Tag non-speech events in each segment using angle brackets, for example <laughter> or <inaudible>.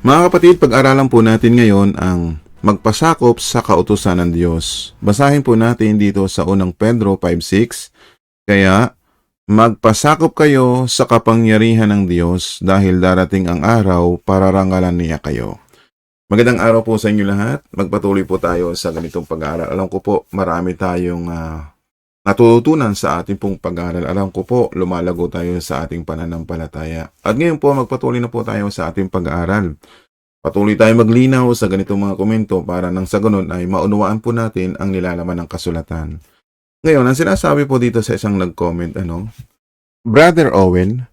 Mga kapatid, pag-aralan po natin ngayon ang magpasakop sa kautusan ng Diyos. Basahin po natin dito sa unang Pedro 5.6. Kaya, magpasakop kayo sa kapangyarihan ng Diyos dahil darating ang araw para rangalan niya kayo. Magandang araw po sa inyo lahat. Magpatuloy po tayo sa ganitong pag-aaral. Alam ko po, marami tayong ah, natututunan sa ating pong pag-aaral. Alam ko po, lumalago tayo sa ating pananampalataya. At ngayon po, magpatuloy na po tayo sa ating pag-aaral. Patuloy tayo maglinaw sa ganitong mga komento para nang sa ganun ay maunawaan po natin ang nilalaman ng kasulatan. Ngayon, ang sinasabi po dito sa isang nag-comment, ano? Brother Owen,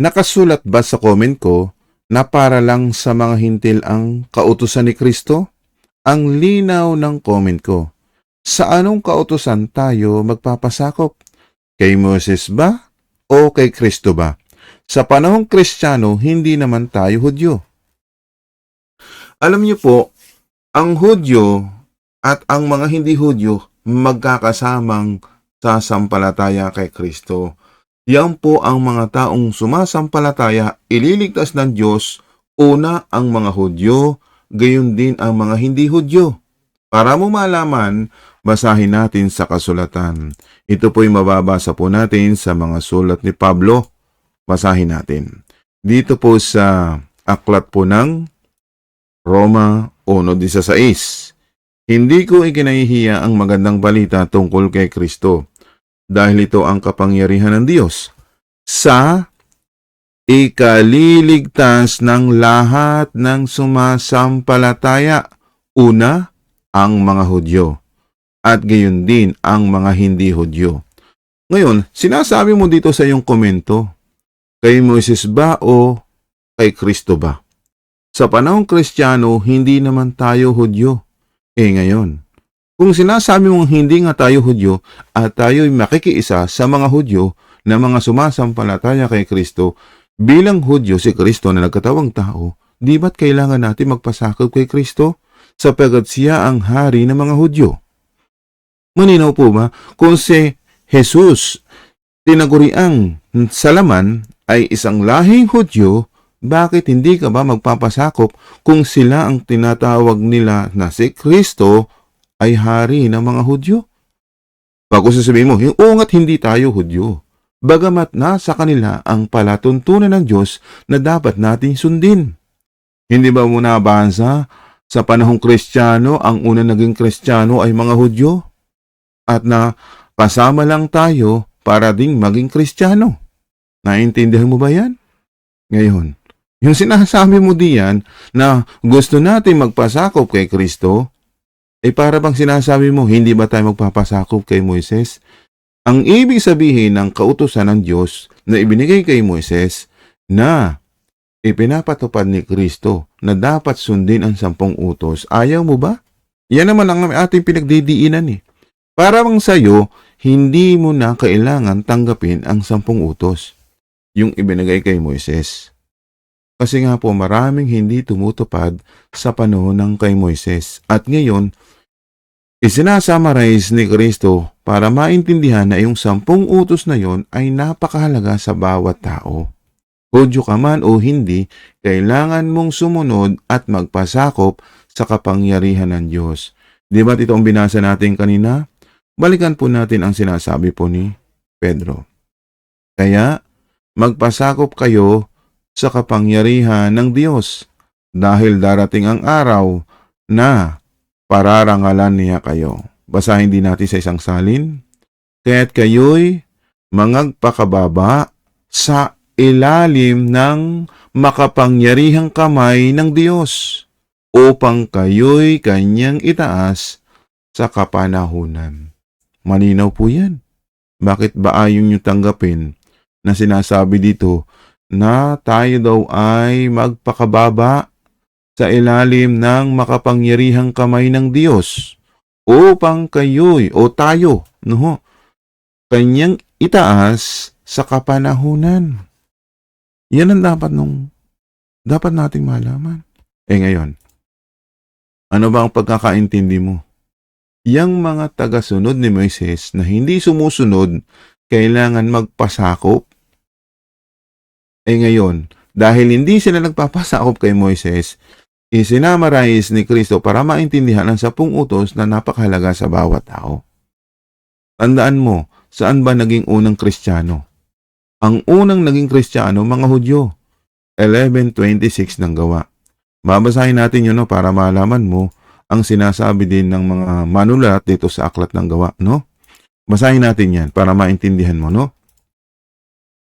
nakasulat ba sa comment ko na para lang sa mga hintil ang kautusan ni Kristo? Ang linaw ng comment ko. Sa anong kautusan tayo magpapasakop? Kay Moses ba o kay Kristo ba? Sa panahong Kristiyano, hindi naman tayo Hudyo. Alam niyo po, ang Hudyo at ang mga hindi Hudyo magkakasamang sasampalataya kay Kristo. Yan po ang mga taong sumasampalataya, ililigtas ng Diyos, una ang mga Hudyo, gayon din ang mga hindi Hudyo. Para mo malaman, basahin natin sa kasulatan. Ito po'y mababasa po natin sa mga sulat ni Pablo. Basahin natin. Dito po sa aklat po ng Roma 1.16. Hindi ko ikinahihiya ang magandang balita tungkol kay Kristo dahil ito ang kapangyarihan ng Diyos sa ikaliligtas ng lahat ng sumasampalataya. Una, ang mga Hudyo at gayon din ang mga hindi Hudyo. Ngayon, sinasabi mo dito sa iyong komento, kay Moses ba o kay Kristo ba? Sa panahong Kristiyano, hindi naman tayo Hudyo. Eh ngayon, kung sinasabi mong hindi nga tayo Hudyo at tayo'y makikiisa sa mga Hudyo na mga sumasampalataya kay Kristo, bilang Hudyo si Kristo na nagkatawang tao, di ba't kailangan natin magpasakop kay Kristo? Sapagat siya ang hari ng mga Hudyo. Maninaw po ba kung si Jesus tinaguriang salaman ay isang lahing Hudyo, bakit hindi ka ba magpapasakop kung sila ang tinatawag nila na si Kristo ay hari ng mga Hudyo? Bago sasabihin mo, oo nga't hindi tayo Hudyo. Bagamat nasa kanila ang palatuntunan ng Diyos na dapat nating sundin. Hindi ba mo nabasa sa panahong Kristiyano, ang una naging Kristiyano ay mga Hudyo? At na kasama lang tayo para ding maging Kristiyano. Naintindihan mo ba yan? Ngayon, yung sinasabi mo diyan na gusto natin magpasakop kay Kristo, eh para bang sinasabi mo, hindi ba tayo magpapasakop kay Moises? Ang ibig sabihin ng kautusan ng Diyos na ibinigay kay Moises na ipinapatupad ni Kristo na dapat sundin ang sampung utos, ayaw mo ba? Yan naman ang ating pinagdidiinan eh. Para bang sa'yo, hindi mo na kailangan tanggapin ang sampung utos, yung ibinigay kay Moises. Kasi nga po maraming hindi tumutupad sa panahon ng kay Moises. At ngayon, isinasummarize ni Kristo para maintindihan na yung sampung utos na yon ay napakahalaga sa bawat tao. Hudyo ka man o hindi, kailangan mong sumunod at magpasakop sa kapangyarihan ng Diyos. Di ba ito ang binasa natin kanina? Balikan po natin ang sinasabi po ni Pedro. Kaya, magpasakop kayo sa kapangyarihan ng Diyos dahil darating ang araw na pararangalan niya kayo. Basahin din natin sa isang salin. Kaya't kayo'y mangagpakababa sa ilalim ng makapangyarihang kamay ng Diyos upang kayo'y kanyang itaas sa kapanahunan. Malinaw po yan. Bakit ba ayaw nyo tanggapin na sinasabi dito na tayo daw ay magpakababa sa ilalim ng makapangyarihang kamay ng Diyos upang kayo'y o tayo, no, kanyang itaas sa kapanahunan. Yan ang dapat nung dapat nating malaman. Eh ngayon, ano ba ang pagkakaintindi mo? Yang mga tagasunod ni Moises na hindi sumusunod, kailangan magpasakop. Eh ngayon, dahil hindi sila nagpapasakop kay Moises, isinamarize ni Kristo para maintindihan ang sapung utos na napakahalaga sa bawat tao. Tandaan mo, saan ba naging unang Kristiyano? Ang unang naging Kristiyano, mga Hudyo. 11.26 ng gawa. Babasahin natin yun no, para malaman mo ang sinasabi din ng mga manulat dito sa aklat ng gawa, no? Basahin natin yan para maintindihan mo, no?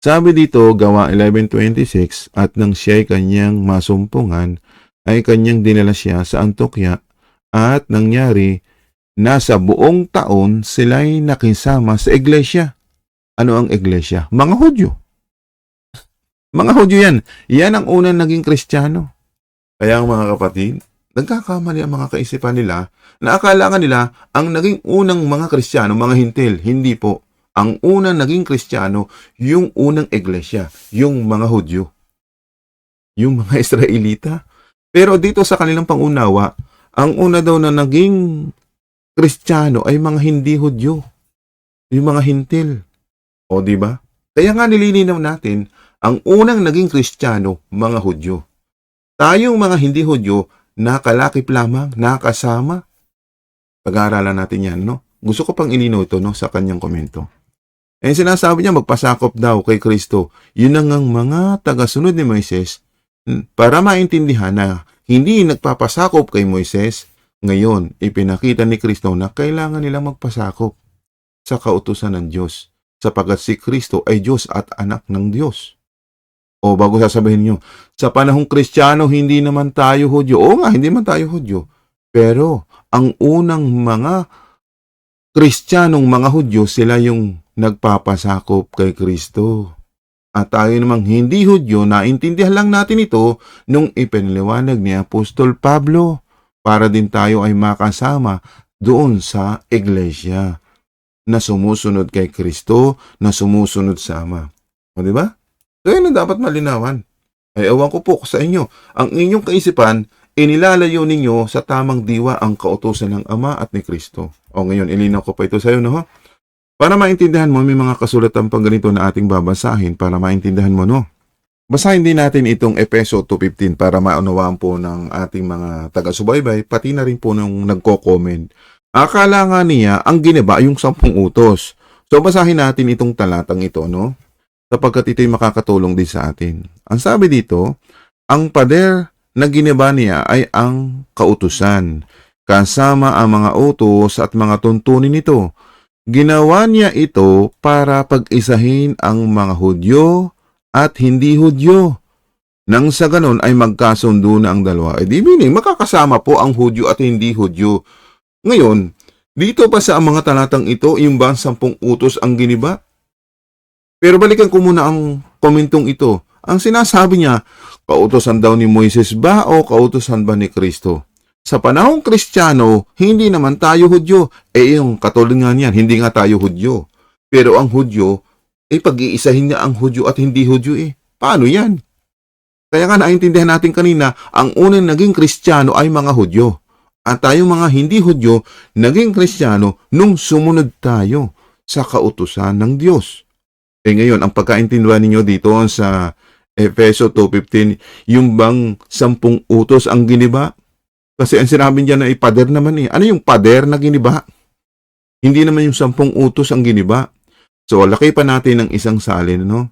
Sabi dito, gawa 11.26, at nang siya'y kanyang masumpungan, ay kanyang dinala siya sa Antokya, at nangyari, nasa buong taon sila'y nakisama sa iglesia. Ano ang iglesia? Mga Hudyo. Mga Hudyo yan. Yan ang unang naging Kristiyano. Kaya mga kapatid, nagkakamali ang mga kaisipan nila na akala nga nila ang naging unang mga Kristiyano, mga hintil. Hindi po. Ang unang naging Kristiyano, yung unang iglesia, yung mga Hudyo. Yung mga <laughs> Israelita. Pero dito sa kanilang pangunawa, ang una daw na naging Kristiyano ay mga hindi Hudyo. Yung mga hintil. O di ba? Kaya nga nililinaw natin, ang unang naging Kristiyano, mga Hudyo. Tayong mga hindi Hudyo, nakalakip lamang, nakasama. Pag-aaralan natin yan, no? Gusto ko pang ilinaw ito, no, sa kanyang komento. Eh, sinasabi niya, magpasakop daw kay Kristo. Yun ang ang mga tagasunod ni Moises hmm, para maintindihan na hindi nagpapasakop kay Moises, ngayon, ipinakita ni Kristo na kailangan nilang magpasakop sa kautusan ng Diyos sapagkat si Kristo ay Diyos at anak ng Diyos. O bago sasabihin nyo, sa panahong Kristiyano, hindi naman tayo Hudyo. Oo nga, hindi man tayo Hudyo. Pero, ang unang mga Kristiyanong mga Hudyo, sila yung nagpapasakop kay Kristo. At tayo namang hindi Hudyo, naintindihan lang natin ito nung ipinaliwanag ni Apostol Pablo para din tayo ay makasama doon sa iglesia na sumusunod kay Kristo, na sumusunod sa Ama. O di ba? So yun ang dapat malinawan. Ay ewan ko po sa inyo, ang inyong kaisipan, inilalayo ninyo sa tamang diwa ang kautosan ng Ama at ni Kristo. O ngayon, ilinaw ko pa ito sa iyo, no? Para maintindihan mo, may mga kasulatan pang ganito na ating babasahin para maintindihan mo, no? Basahin din natin itong Epeso 2.15 para maunawaan po ng ating mga taga-subaybay, pati na rin po nung nagko-comment. Akala nga niya, ang giniba yung sampung utos. So, basahin natin itong talatang ito, no? Sapagkat ito'y makakatulong din sa atin. Ang sabi dito, ang pader na giniba niya ay ang kautusan, kasama ang mga utos at mga tuntunin nito. Ginawa niya ito para pag-isahin ang mga Hudyo at hindi Hudyo. Nang sa ganon ay magkasundo na ang dalawa. E di meaning, makakasama po ang Hudyo at hindi Hudyo. Ngayon, dito pa sa mga talatang ito, yung ba ang sampung utos ang giniba? Pero balikan ko muna ang komentong ito. Ang sinasabi niya, kautosan daw ni Moises ba o kautosan ba ni Kristo? Sa panahong Kristiyano, hindi naman tayo Hudyo. Eh yung katulad nga niyan, hindi nga tayo Hudyo. Pero ang Hudyo, eh pag-iisahin niya ang Hudyo at hindi Hudyo eh. Paano yan? Kaya nga naintindihan natin kanina, ang unang naging Kristiyano ay mga Hudyo. At tayong mga hindi Hudyo, naging Kristiyano nung sumunod tayo sa kautusan ng Diyos. Eh ngayon, ang pagkaintindihan ninyo dito sa Efeso 2.15, yung bang sampung utos ang giniba? Kasi ang sinabi niya na ipader naman eh. Ano yung pader na giniba? Hindi naman yung sampung utos ang giniba. So, laki pa natin ng isang salin, no?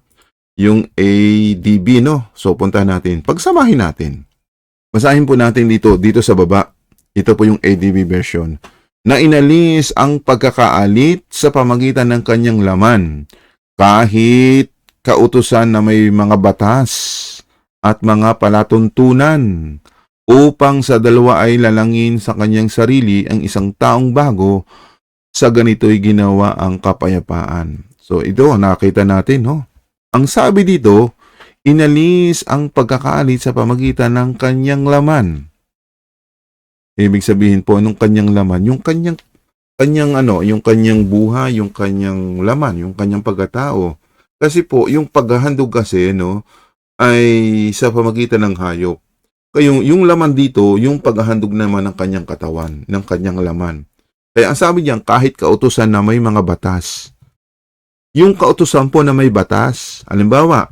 Yung ADB, no? So, punta natin. Pagsamahin natin. Basahin po natin dito, dito sa baba. Ito po yung ADB version. Na inalis ang pagkakaalit sa pamagitan ng kanyang laman kahit kautusan na may mga batas at mga palatuntunan upang sa dalawa ay lalangin sa kanyang sarili ang isang taong bago sa ganito'y ginawa ang kapayapaan. So ito, nakita natin, no? Ang sabi dito, inalis ang pagkakaalit sa pamagitan ng kanyang laman. Ibig sabihin po, nung kanyang laman, yung kanyang kanyang ano, yung kanyang buhay, yung kanyang laman, yung kanyang pagkatao. Kasi po, yung paghahandog kasi, no, ay sa pamagitan ng hayop. Kaya yung, yung laman dito, yung paghahandog naman ng kanyang katawan, ng kanyang laman. Kaya ang sabi niyan, kahit kautusan na may mga batas. Yung kautusan po na may batas, halimbawa,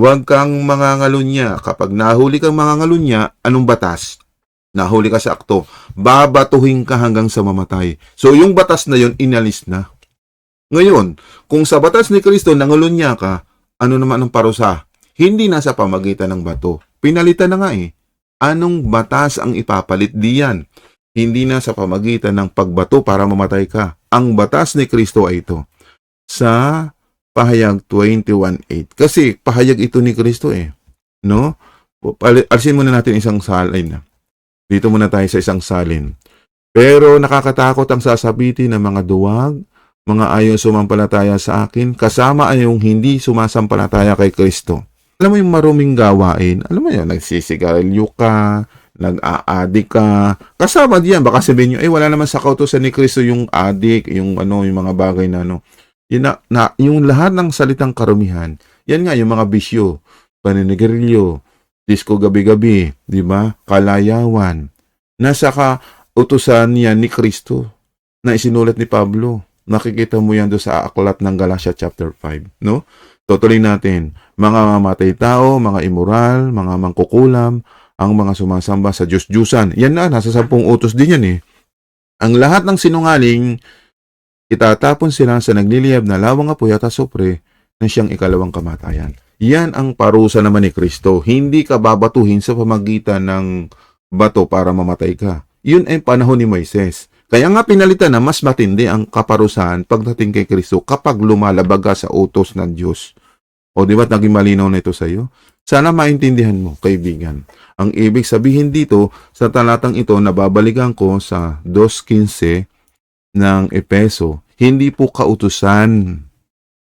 Huwag kang mangangalunya. Kapag nahuli kang mangangalunya, anong batas? Nahuli ka sa akto. Babatuhin ka hanggang sa mamatay. So, yung batas na yun, inalis na. Ngayon, kung sa batas ni Kristo nangalunya ka, ano naman ang parusa? Hindi na sa pamagitan ng bato. Pinalitan na nga eh. Anong batas ang ipapalit diyan? Hindi na sa pamagitan ng pagbato para mamatay ka. Ang batas ni Kristo ay ito. Sa pahayag 21.8. Kasi pahayag ito ni Kristo eh. No? Alisin muna natin isang salin. Dito muna tayo sa isang salin. Pero nakakatakot ang sasabitin ng mga duwag, mga ayaw sumampalataya sa akin, kasama ay yung hindi sumasampalataya kay Kristo. Alam mo yung maruming gawain, alam mo yun, nagsisigarilyo ka, nag-aadik ka, kasama diyan, baka sabihin nyo, eh wala naman sa kautosan ni Kristo yung adik, yung ano, yung mga bagay na ano. Yun na, na, yung lahat ng salitang karumihan, yan nga yung mga bisyo, paninigarilyo, disco gabi-gabi, di ba? Kalayawan. Nasa ka utusan yan ni Kristo na isinulat ni Pablo. Nakikita mo yan doon sa aklat ng Galatia chapter 5, no? Tutuloy natin, mga mamatay tao, mga immoral, mga mangkukulam, ang mga sumasamba sa Diyos-Diyusan. Yan na, nasa sampung utos din yan eh. Ang lahat ng sinungaling, itatapon sila sa nagliliyab na lawang apoy at asopre na siyang ikalawang kamatayan. Yan ang parusa naman ni Kristo. Hindi ka babatuhin sa pamagitan ng bato para mamatay ka. Yun ay panahon ni Moises. Kaya nga pinalitan na mas matindi ang kaparusahan pagdating kay Kristo kapag lumalabag ka sa utos ng Diyos. O di ba naging malinaw na ito sa iyo? Sana maintindihan mo, kaibigan. Ang ibig sabihin dito sa talatang ito na babalikan ko sa 2.15 ng Epeso, hindi po kautusan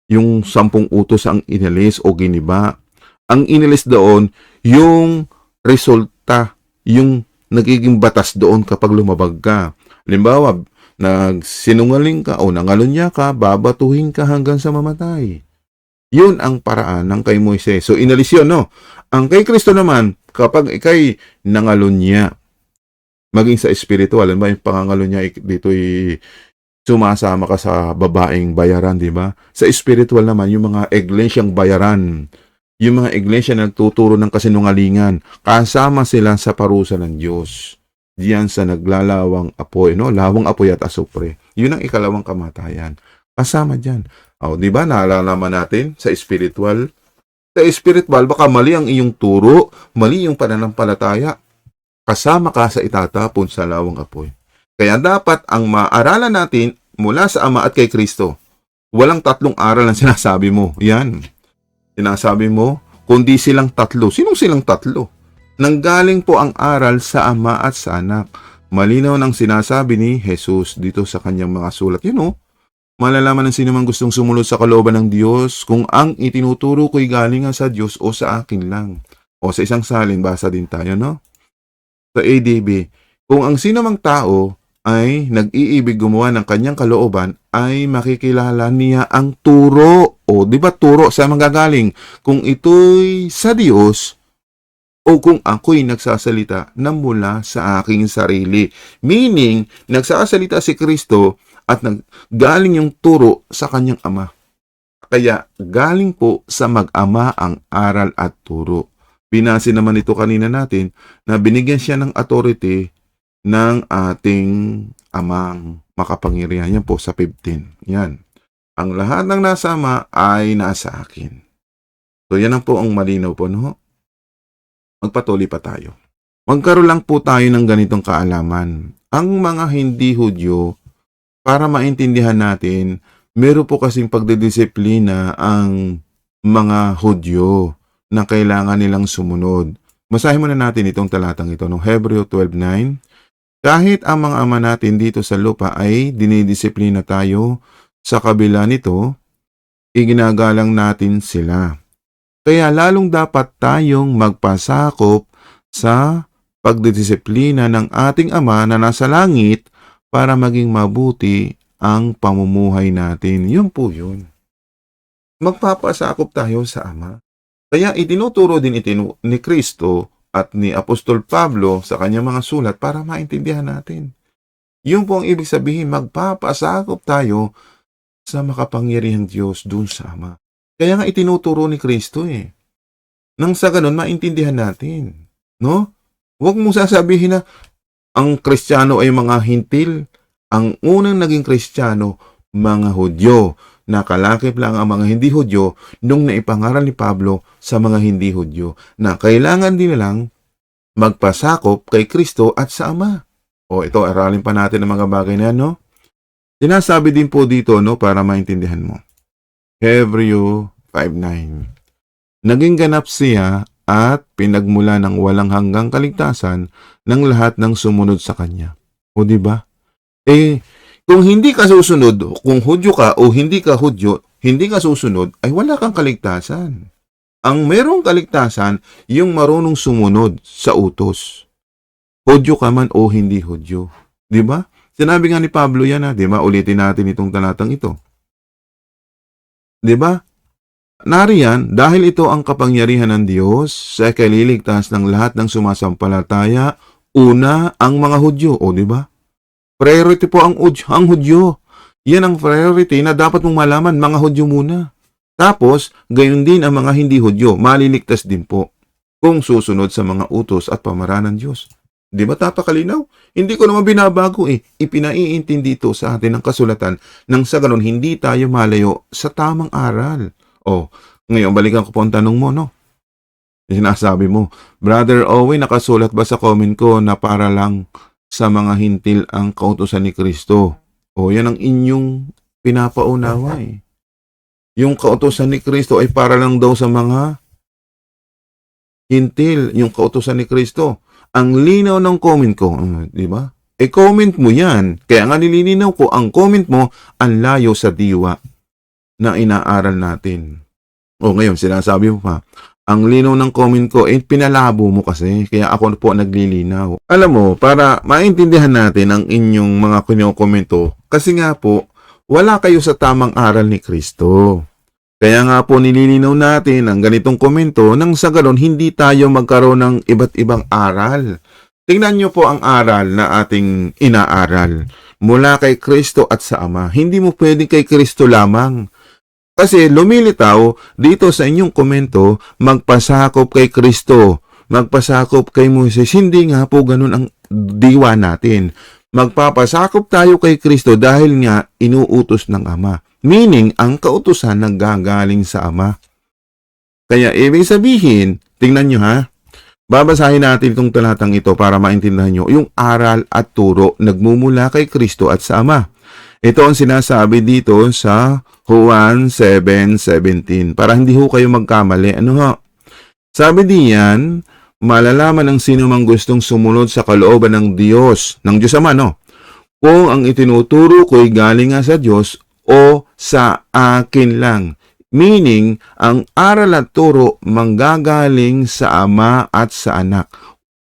yung sampung utos ang inilis o giniba. Ang inilis doon, yung resulta, yung nagiging batas doon kapag lumabag ka. Halimbawa, nagsinungaling ka o nangalunya ka, babatuhin ka hanggang sa mamatay. Yun ang paraan ng kay Moises. So, inalis yun, no? Ang kay Kristo naman, kapag ikay nangalunya, maging sa espiritual, ano ba yung pangangalunya dito ay sumasama ka sa babaeng bayaran, di ba? Sa spiritual naman, yung mga iglesyang bayaran, yung mga iglesia na nagtuturo ng kasinungalingan, kasama sila sa parusa ng Diyos. Diyan sa naglalawang apoy, no? Lawang apoy at asupre. Yun ang ikalawang kamatayan. Kasama diyan. O, di ba? Naalala naman natin sa spiritual. Sa spiritual, baka mali ang iyong turo, mali yung pananampalataya. Kasama ka sa itatapon sa lawang apoy. Kaya dapat ang maaralan natin mula sa Ama at kay Kristo. Walang tatlong aral ang <laughs> sinasabi mo. Yan. Sinasabi mo, kundi silang tatlo. Sinong silang tatlo? Nanggaling po ang aral sa Ama at sa Anak. Malinaw ng sinasabi ni Jesus dito sa kanyang mga sulat. You know, malalaman ng sino man gustong sumunod sa kalooban ng Diyos kung ang itinuturo ko'y galing nga sa Diyos o sa akin lang. O sa isang salin, basa din tayo, no? Sa ADB, kung ang sino mang tao ay nag-iibig gumawa ng kanyang kalooban, ay makikilala niya ang turo. O, di ba turo sa manggagaling? Kung ito'y sa Diyos, o kung ako'y nagsasalita na mula sa aking sarili. Meaning, nagsasalita si Kristo at galing yung turo sa kanyang ama. Kaya galing po sa mag-ama ang aral at turo. Binasi naman ito kanina natin na binigyan siya ng authority ng ating amang makapangyarihan. Yan po sa 15. Yan. Ang lahat ng nasama ay nasa akin. So yan ang po ang malinaw po, no? Magpatuloy pa tayo. Magkaroon lang po tayo ng ganitong kaalaman. Ang mga hindi Hudyo, para maintindihan natin, meron po kasing pagdidisiplina ang mga Hudyo na kailangan nilang sumunod. Masahin muna natin itong talatang ito, no? Hebreo 12.9 kahit ang mga ama natin dito sa lupa ay dinidisiplina tayo, sa kabila nito, iginagalang natin sila. Kaya lalong dapat tayong magpasakop sa pagdidisiplina ng ating ama na nasa langit para maging mabuti ang pamumuhay natin. Yun po yun. Magpapasakop tayo sa ama. Kaya itinuturo din itinu ni Kristo at ni Apostol Pablo sa kanyang mga sulat para maintindihan natin. Yun po ang ibig sabihin, magpapasakop tayo sa makapangyarihang Diyos dun sa Ama. Kaya nga itinuturo ni Kristo eh. Nang sa ganun, maintindihan natin. No? Huwag mong sasabihin na ang Kristiyano ay mga hintil. Ang unang naging Kristiyano, mga Hudyo. Nakalakip lang ang mga hindi Hudyo nung naipangaral ni Pablo sa mga hindi Hudyo na kailangan din nilang magpasakop kay Kristo at sa Ama. O ito, aralin pa natin ang mga bagay na yan, no? Sinasabi din po dito, no, para maintindihan mo. Hebreo 5.9 Naging ganap siya at pinagmula ng walang hanggang kaligtasan ng lahat ng sumunod sa kanya. O di ba? Eh, kung hindi ka susunod, kung hudyo ka o hindi ka hudyo, hindi ka susunod, ay wala kang kaligtasan. Ang merong kaligtasan, yung marunong sumunod sa utos. Hudyo ka man o hindi hudyo. Di ba? Sinabi nga ni Pablo yan ha, di ba? Ulitin natin itong talatang ito. Di ba? Nariyan, dahil ito ang kapangyarihan ng Diyos sa kaliligtas ng lahat ng sumasampalataya, una ang mga Hudyo, o di ba? Priority po ang, ang Hudyo. Yan ang priority na dapat mong malaman, mga Hudyo muna. Tapos, gayon din ang mga hindi Hudyo, maliligtas din po kung susunod sa mga utos at pamaran ng Diyos. Di ba tapakalinaw? Hindi ko naman binabago eh. Ipinaiintindi ito sa atin ng kasulatan nang sa ganun hindi tayo malayo sa tamang aral. Oh, ngayon balikan ko po ang tanong mo, no? Sinasabi mo, Brother Owen, nakasulat ba sa comment ko na para lang sa mga hintil ang kautosan ni Kristo? O, yan ang inyong pinapaunawa eh. Yung kautosan ni Kristo ay para lang daw sa mga hintil, yung kautosan ni Kristo. Ang linaw ng comment ko, di ba? E comment mo yan. Kaya nga nililinaw ko, ang comment mo, ang layo sa diwa na inaaral natin. O ngayon, sinasabi mo pa, ang linaw ng comment ko, eh, pinalabo mo kasi. Kaya ako po naglilinaw. Alam mo, para maintindihan natin ang inyong mga kinokomento, kasi nga po, wala kayo sa tamang aral ni Kristo. Kaya nga po nililinaw natin ang ganitong komento nang sa ganon hindi tayo magkaroon ng iba't ibang aral. Tingnan niyo po ang aral na ating inaaral. Mula kay Kristo at sa Ama. Hindi mo pwedeng kay Kristo lamang. Kasi lumilitaw dito sa inyong komento, magpasakop kay Kristo, magpasakop kay Moises. Hindi nga po ganun ang diwa natin. Magpapasakop tayo kay Kristo dahil nga inuutos ng Ama. Meaning, ang kautusan naggagaling sa Ama. Kaya ibig sabihin, tingnan nyo ha, babasahin natin itong talatang ito para maintindihan nyo yung aral at turo nagmumula kay Kristo at sa Ama. Ito ang sinasabi dito sa Juan 7.17 para hindi ho kayo magkamali. Ano ho? Sabi diyan, malalaman ng sino mang gustong sumunod sa kalooban ng Diyos, ng Diyos Ama, no? Kung ang itinuturo ko'y galing nga sa Diyos o sa akin lang. Meaning, ang aral at turo manggagaling sa Ama at sa Anak.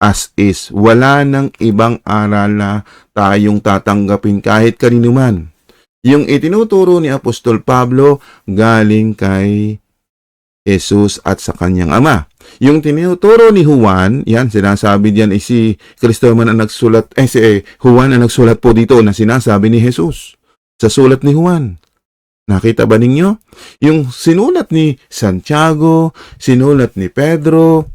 As is, wala nang ibang aral na tayong tatanggapin kahit kanino man. Yung itinuturo ni Apostol Pablo galing kay Jesus at sa kanyang ama. Yung tinuturo ni Juan, yan, sinasabi diyan eh, si Kristo man ang nagsulat, eh si eh, Juan ang nagsulat po dito na sinasabi ni Jesus sa sulat ni Juan. Nakita ba ninyo? Yung sinulat ni Santiago, sinulat ni Pedro,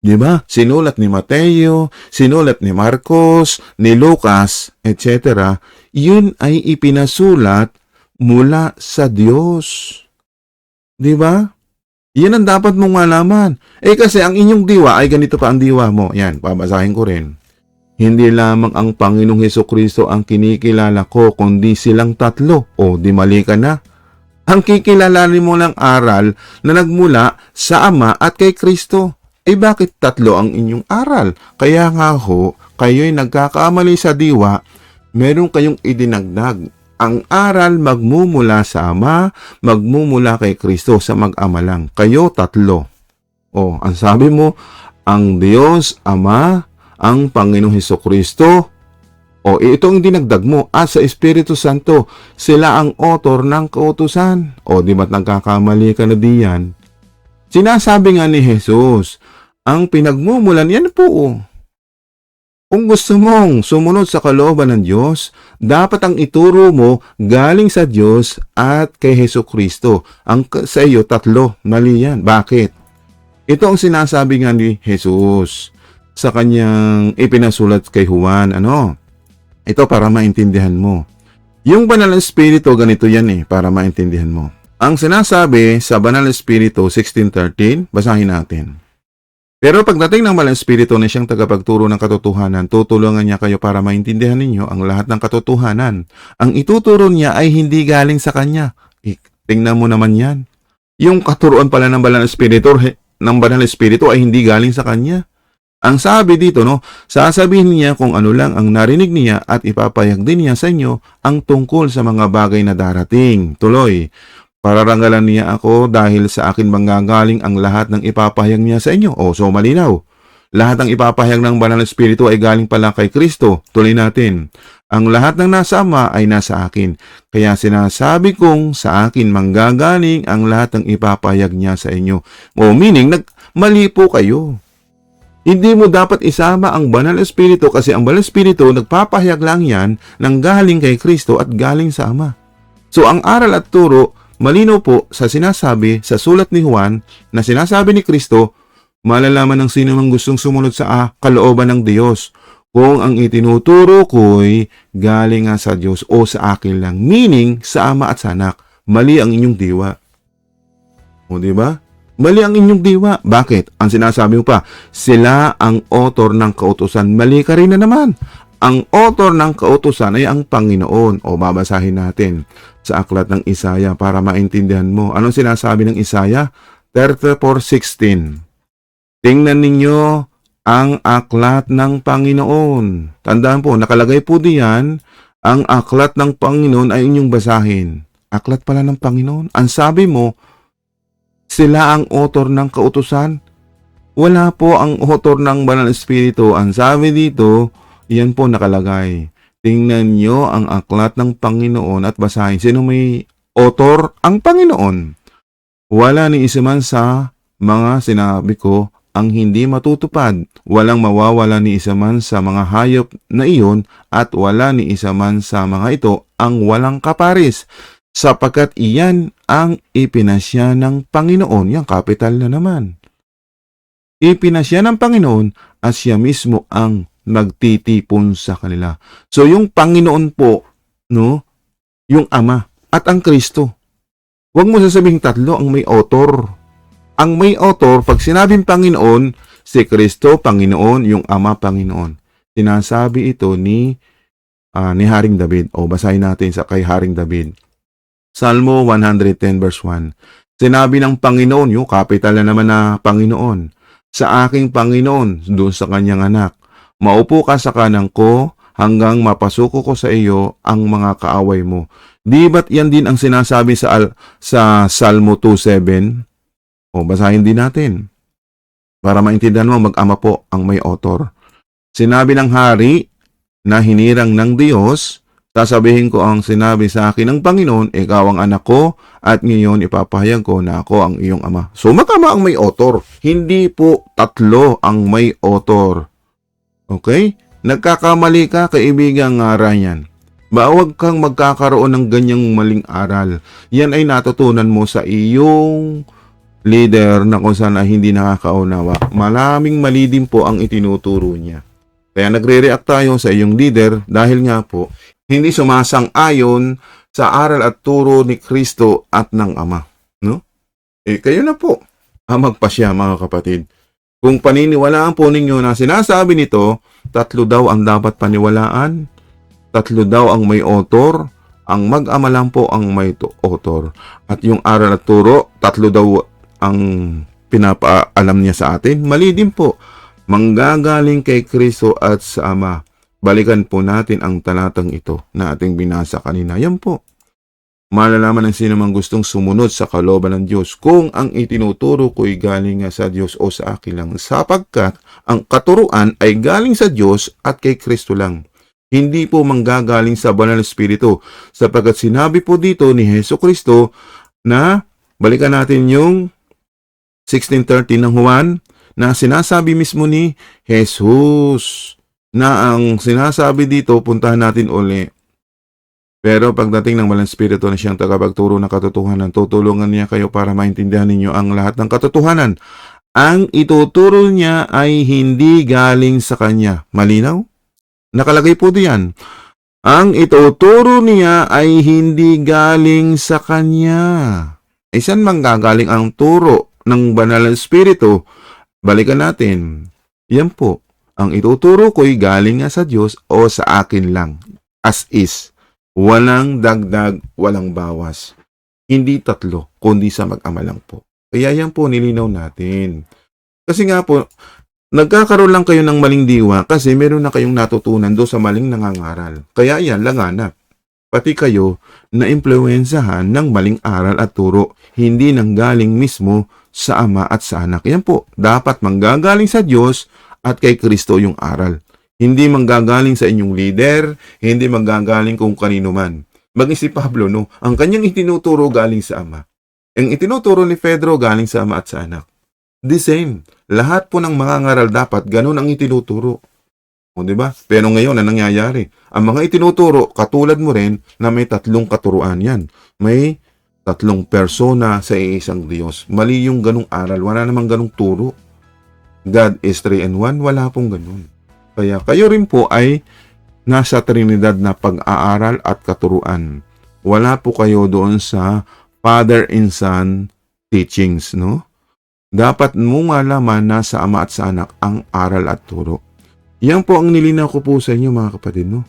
di ba? Sinulat ni Mateo, sinulat ni Marcos, ni Lucas, etc. Yun ay ipinasulat mula sa Diyos. Di ba? Yan ang dapat mong malaman. Eh kasi ang inyong diwa ay ganito pa ang diwa mo. Yan, babasahin ko rin. Hindi lamang ang Panginoong Heso Kristo ang kinikilala ko, kundi silang tatlo. O, di mali ka na. Ang kikilalanin mo ng aral na nagmula sa Ama at kay Kristo. Eh bakit tatlo ang inyong aral? Kaya nga ho, kayo'y nagkakamali sa diwa, meron kayong idinagdag. Ang aral magmumula sa Ama, magmumula kay Kristo sa mag-ama lang. Kayo tatlo. O, ang sabi mo, ang Diyos, Ama, ang Panginoong Heso Kristo, o itong dinagdag mo at sa Espiritu Santo, sila ang author ng kautusan. O di ba't nagkakamali ka na diyan? Sinasabi nga ni Jesus, ang pinagmumulan yan po. Kung gusto mong sumunod sa kalooban ng Diyos, dapat ang ituro mo galing sa Diyos at kay Heso Kristo. Ang sa iyo, tatlo. Mali yan. Bakit? Ito ang sinasabi nga ni Jesus sa kanyang ipinasulat kay Juan. Ano? Ito para maintindihan mo. Yung banal na espiritu, ganito yan eh, para maintindihan mo. Ang sinasabi sa banal na espiritu, 1613, basahin natin. Pero pagdating ng banal na espiritu na siyang tagapagturo ng katotohanan, tutulungan niya kayo para maintindihan ninyo ang lahat ng katotohanan. Ang ituturo niya ay hindi galing sa kanya. Eh, tingnan mo naman yan. Yung katuruan pala ng banal na espiritu, he- ng banal na espiritu ay hindi galing sa kanya. Ang sabi dito, no, sasabihin niya kung ano lang ang narinig niya at ipapayag din niya sa inyo ang tungkol sa mga bagay na darating. Tuloy, pararangalan niya ako dahil sa akin manggagaling ang lahat ng ipapahayag niya sa inyo. O, so malinaw. Lahat ng ipapahayag ng banal na espiritu ay galing pala kay Kristo. Tuloy natin. Ang lahat ng nasa Ama ay nasa akin. Kaya sinasabi kong sa akin manggagaling ang lahat ng ipapahayag niya sa inyo. O meaning, nag, mali po kayo. Hindi mo dapat isama ang banal na espiritu kasi ang banal na espiritu nagpapahayag lang yan ng galing kay Kristo at galing sa Ama. So ang aral at turo, malinaw po sa sinasabi sa sulat ni Juan na sinasabi ni Kristo, malalaman ng sino mang gustong sumunod sa ah, kalooban ng Diyos kung ang itinuturo ko'y galing nga sa Diyos o sa akin lang. Meaning, sa Ama at sa Anak. Mali ang inyong diwa. O, di ba? Mali ang inyong diwa. Bakit? Ang sinasabi mo pa, sila ang author ng kautusan. Mali ka rin na naman. Ang author ng kautusan ay ang Panginoon. O babasahin natin sa aklat ng Isaya para maintindihan mo. Anong sinasabi ng Isaya? 34.16 Tingnan ninyo ang aklat ng Panginoon. Tandaan po, nakalagay po diyan, ang aklat ng Panginoon ay inyong basahin. Aklat pala ng Panginoon. Ang sabi mo, sila ang author ng kautusan. Wala po ang author ng Banal na Espiritu. Ang sabi dito, yan po nakalagay. Tingnan nyo ang aklat ng Panginoon at basahin. Sino may author? Ang Panginoon. Wala ni isa man sa mga sinabi ko ang hindi matutupad. Walang mawawala ni isa man sa mga hayop na iyon at wala ni isa man sa mga ito ang walang kaparis sapagkat iyan ang ipinasya ng Panginoon. Yang kapital na naman. Ipinasya ng Panginoon at siya mismo ang nagtitipon sa kanila. So yung Panginoon po, no, yung Ama at ang Kristo. Huwag mo sasabihin tatlo ang may author. Ang may author, pag sinabing Panginoon, si Kristo, Panginoon, yung Ama, Panginoon. Sinasabi ito ni, ah, ni Haring David. O basahin natin sa kay Haring David. Salmo 110 verse 1. Sinabi ng Panginoon, yung capital na naman na Panginoon, sa aking Panginoon, doon sa kanyang anak, maupo ka sa kanang ko hanggang mapasuko ko sa iyo ang mga kaaway mo. Di ba't yan din ang sinasabi sa, al- sa Salmo 2.7? O basahin din natin. Para maintindihan mo, mag-ama po ang may author. Sinabi ng hari na hinirang ng Diyos, Sasabihin ko ang sinabi sa akin ng Panginoon, ikaw ang anak ko, at ngayon ipapahayag ko na ako ang iyong ama. So, magkama ang may author. Hindi po tatlo ang may author. Okay? Nagkakamali ka, kaibigang nga yan. Bawag kang magkakaroon ng ganyang maling aral. Yan ay natutunan mo sa iyong leader na kung saan hindi nakakaunawa. Malaming mali din po ang itinuturo niya. Kaya nagre-react tayo sa iyong leader dahil nga po, hindi sumasang-ayon sa aral at turo ni Kristo at ng Ama. No? Eh, kayo na po ang magpasya, mga kapatid. Kung paniniwalaan po ninyo na sinasabi nito, tatlo daw ang dapat paniwalaan, tatlo daw ang may author, ang mag-ama lang po ang may to- author. At yung aral at turo, tatlo daw ang pinapaalam niya sa atin. Mali din po. Manggagaling kay Kristo at sa Ama balikan po natin ang talatang ito na ating binasa kanina. Yan po. Malalaman ng sino mang gustong sumunod sa kalooban ng Diyos kung ang itinuturo ko'y galing nga sa Diyos o sa akin lang sapagkat ang katuruan ay galing sa Diyos at kay Kristo lang. Hindi po manggagaling sa banal na espiritu sapagkat sinabi po dito ni Heso Kristo na balikan natin yung 16.13 ng Juan na sinasabi mismo ni Jesus na ang sinasabi dito, puntahan natin uli. Pero pagdating ng walang spirito na siyang tagapagturo ng katotohanan, tutulungan niya kayo para maintindihan ninyo ang lahat ng katotohanan ang ituturo niya ay hindi galing sa kanya. Malinaw? Nakalagay po diyan. Ang ituturo niya ay hindi galing sa kanya. Eh, saan manggagaling ang turo ng banal na espiritu? Balikan natin. Yan po. Ang ituturo ko'y galing nga sa Diyos o sa akin lang. As is. Walang dagdag, walang bawas. Hindi tatlo, kundi sa mag-ama lang po. Kaya yan po nilinaw natin. Kasi nga po, nagkakaroon lang kayo ng maling diwa kasi meron na kayong natutunan do sa maling nangangaral. Kaya yan, langanap. Pati kayo na impluensyahan ng maling aral at turo, hindi nang galing mismo sa ama at sa anak. Yan po, dapat manggagaling sa Diyos at kay Kristo yung aral. Hindi manggagaling sa inyong leader, hindi manggagaling kung kanino man. Maging si Pablo, no, ang kanyang itinuturo galing sa ama. Ang itinuturo ni Pedro galing sa ama at sa anak. The same. Lahat po ng mga ngaral dapat ganun ang itinuturo. O, di ba? Pero ngayon, na nangyayari? Ang mga itinuturo, katulad mo rin na may tatlong katuruan yan. May tatlong persona sa iisang Diyos. Mali yung ganung aral. Wala namang ganung turo. God is three and one. Wala pong ganun. Kaya kayo rin po ay nasa Trinidad na pag-aaral at katuruan. Wala po kayo doon sa Father and Son teachings, no? Dapat mo malaman na sa ama at sa anak ang aral at turo. Yan po ang nilinaw ko po sa inyo mga kapatid, no?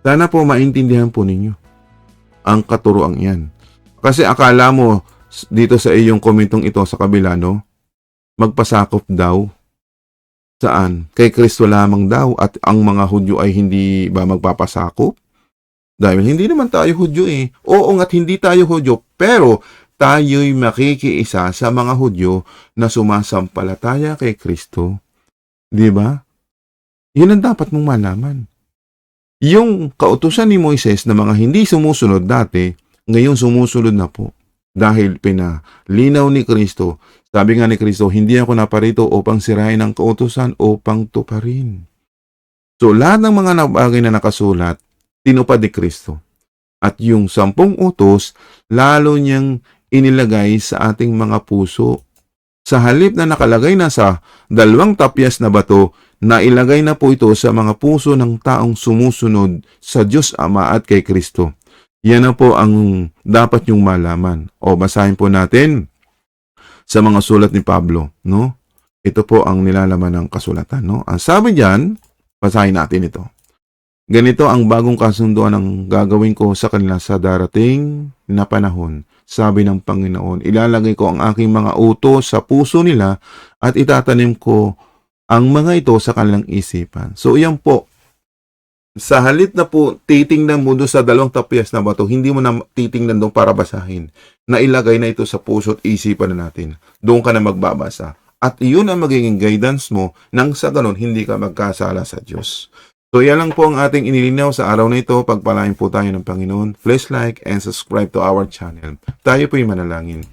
Sana po maintindihan po ninyo ang katuroang yan. Kasi akala mo dito sa iyong komentong ito sa kabila, no? Magpasakop daw. Saan? Kay Kristo lamang daw at ang mga Hudyo ay hindi ba magpapasakop? Dahil hindi naman tayo Hudyo eh. Oo nga't hindi tayo Hudyo, pero tayo'y makikiisa sa mga Hudyo na sumasampalataya kay Kristo. Di ba? Yun ang dapat mong malaman. Yung kautusan ni Moises na mga hindi sumusunod dati, ngayon sumusunod na po. Dahil pinalinaw ni Kristo, sabi nga ni Kristo, hindi ako naparito upang sirain ang kautusan upang tuparin. So lahat ng mga bagay na nakasulat, tinupad ni Kristo. At yung sampung utos, lalo niyang inilagay sa ating mga puso. Sa halip na nakalagay na sa dalawang tapyas na bato, nailagay na po ito sa mga puso ng taong sumusunod sa Diyos Ama at kay Kristo. Yan na po ang dapat yung malaman. O basahin po natin sa mga sulat ni Pablo, no? Ito po ang nilalaman ng kasulatan, no? Ang sabi diyan, basahin natin ito. Ganito ang bagong kasunduan ng gagawin ko sa kanila sa darating na panahon. Sabi ng Panginoon, ilalagay ko ang aking mga utos sa puso nila at itatanim ko ang mga ito sa kanilang isipan. So, yan po. Sa halit na po titingnan mo doon sa dalawang tapyas na bato, hindi mo na titingnan doon para basahin. Nailagay na ito sa puso at isipan na natin. Doon ka na magbabasa. At iyon ang magiging guidance mo nang sa ganun hindi ka magkasala sa Diyos. So yan lang po ang ating inilinaw sa araw na ito. Pagpalain po tayo ng Panginoon. Please like and subscribe to our channel. Tayo po'y manalangin.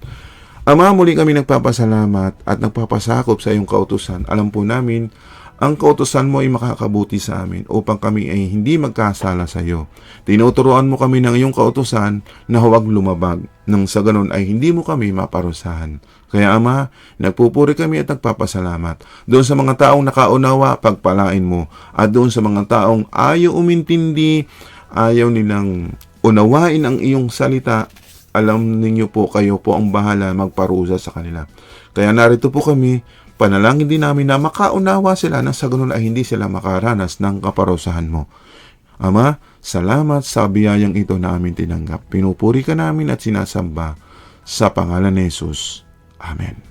Ama, muli kami nagpapasalamat at nagpapasakop sa iyong kautusan. Alam po namin, ang kautusan mo ay makakabuti sa amin upang kami ay hindi magkasala sa iyo. Tinuturuan mo kami ng iyong kautusan na huwag lumabag, nang sa ganun ay hindi mo kami maparusahan. Kaya Ama, nagpupuri kami at nagpapasalamat. Doon sa mga taong nakaunawa, pagpalain mo. At doon sa mga taong ayaw umintindi, ayaw nilang unawain ang iyong salita, alam ninyo po kayo po ang bahala magparusa sa kanila. Kaya narito po kami, panalangin din namin na makaunawa sila na sa ganun ay hindi sila makaranas ng kaparusahan mo. Ama, salamat sa biyayang ito na amin tinanggap. Pinupuri ka namin at sinasamba sa pangalan ni Jesus. Amen.